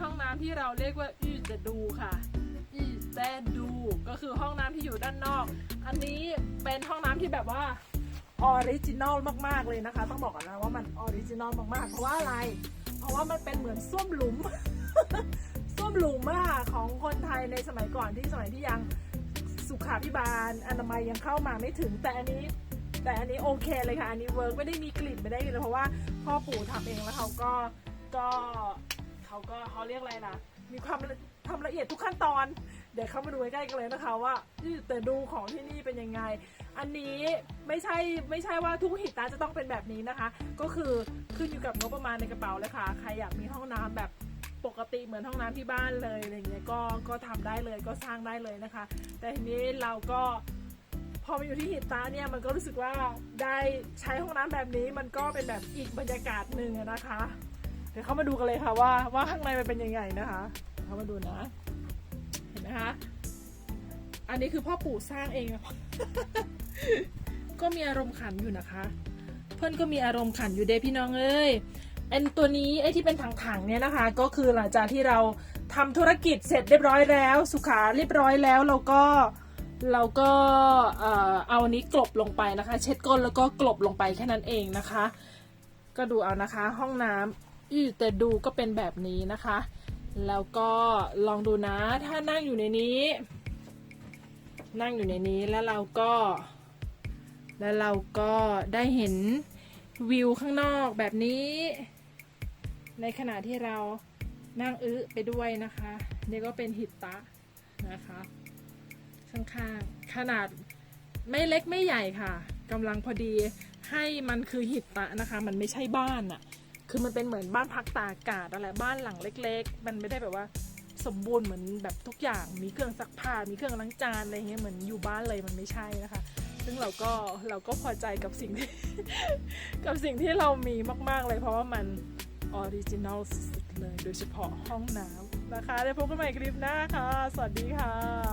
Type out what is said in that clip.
ห้องน้ำที่เราเรียกว่าอีแต่ดูค่ะอีแต่ดูก็คือห้องน้ำที่อยู่ด้านนอก อันนี้เป็นห้องน้ำที่แบบว่าออริจินอลมากๆเลยนะคะ ต้องบอกก่อนนะว่ามันออริจินอลมากๆ เพราะว่าอะไร เพราะว่ามันเป็นเหมือนส้วมหลุม ส้วมหลุมอะค่ะของคนไทยในสมัยก่อนที่สมัยที่ยังสุขาพิบาลอนามัยยังเข้ามาไม่ถึงแต่อันนี้ แต่อันนี้โอเคเลยค่ะ อันนี้เวิร์กไม่ได้มีกลิ่นไม่ได้เลยเพราะว่าพ่อปู่ทำเองแล้วเขาก็ก็ เขาก็เขาเรียกอะไรนะ มีความละทำละเอียดทุกขั้นตอน เดี๋ยวเข้ามาดูใกล้ๆกันเลยนะคะว่าแต่ดูของที่นี่เป็นยังไง อันนี้ไม่ใช่ไม่ใช่ว่าทุกหิตาจะต้องเป็นแบบนี้นะคะ ก็คือขึ้นอยู่กับงบประมาณในกระเป๋าเลยค่ะ ใครอยากมีห้องน้ำแบบปกติเหมือนห้องน้ำที่บ้านเลยอะไรเงี้ยก็ก็ทำได้เลยก็สร้างได้เลยนะคะ แต่ทีนี้เราก็พอมาอยู่ที่หิตาเนี่ยมันก็รู้สึกว่าได้ใช้ห้องน้ำแบบนี้มันก็เป็นแบบอีกบรรยากาศหนึ่งนะคะ ดี๋ยวเข้ามาดูกันเลยค่ะว่าว่าข้างในมันเป็นยังไงนะคะเข้ามาดูนะ เห็นไหมคะอันนี้คือพ่อปู่สร้างเองก็มีอารมณ์ขันอยู่นะคะ เพื่อนก็มีอารมณ์ขันอยู่เด้พี่น้องเอ้ยไอันตัวนี้ไอ้ที่เป็นถังๆเนี่ยนะคะ ก็คือหลังจากที่เราทำธุรกิจเสร็จเรียบร้อยแล้ว สุขาเรียบร้อยแล้วเราก็เราก็เอาอันนี้กลบลงไปนะคะ เช็ดก้นแล้วก็กลบลงไปแค่นั้นเองนะคะ ก็ดูเอานะคะ ห้องน้ำ อือแต่ดูก็เป็นแบบนี้นะคะ แล้วก็ลองดูนะถ้านั่งอยู่ในนี้ นั่งอยู่ในนี้แล้วเราก็ แล้วเราก็ได้เห็นวิวข้างนอกแบบนี้ ในขณะที่เรานั่งอื้อไปด้วยนะคะนี่ก็เป็นหิตะนะคะข้างๆขนาดไม่เล็กไม่ใหญ่ค่ะกำลังพอดีให้มันคือหิตะนะคะ มันไม่ใช่บ้านอะ คือมันเป็นเหมือนบ้านพักตากอากาศอะไรบ้านหลังเล็ก ๆ มันไม่ได้แบบว่าสมบูรณ์เหมือนแบบทุกอย่างมีเครื่องซักผ้ามีเครื่องล้างจานอะไรเงี้ยเหมือนอยู่บ้านเลยมันไม่ใช่นะคะ ซึ่งเราก็เราก็พอใจกับสิ่งที่กับสิ่งที่เรามีมาก ๆ เลยเพราะว่ามันออริจินัลสุดๆเลย โดยเฉพาะห้องน้ำนะคะได้พบกันใหม่คลิปหน้าค่ะ สวัสดีค่ะ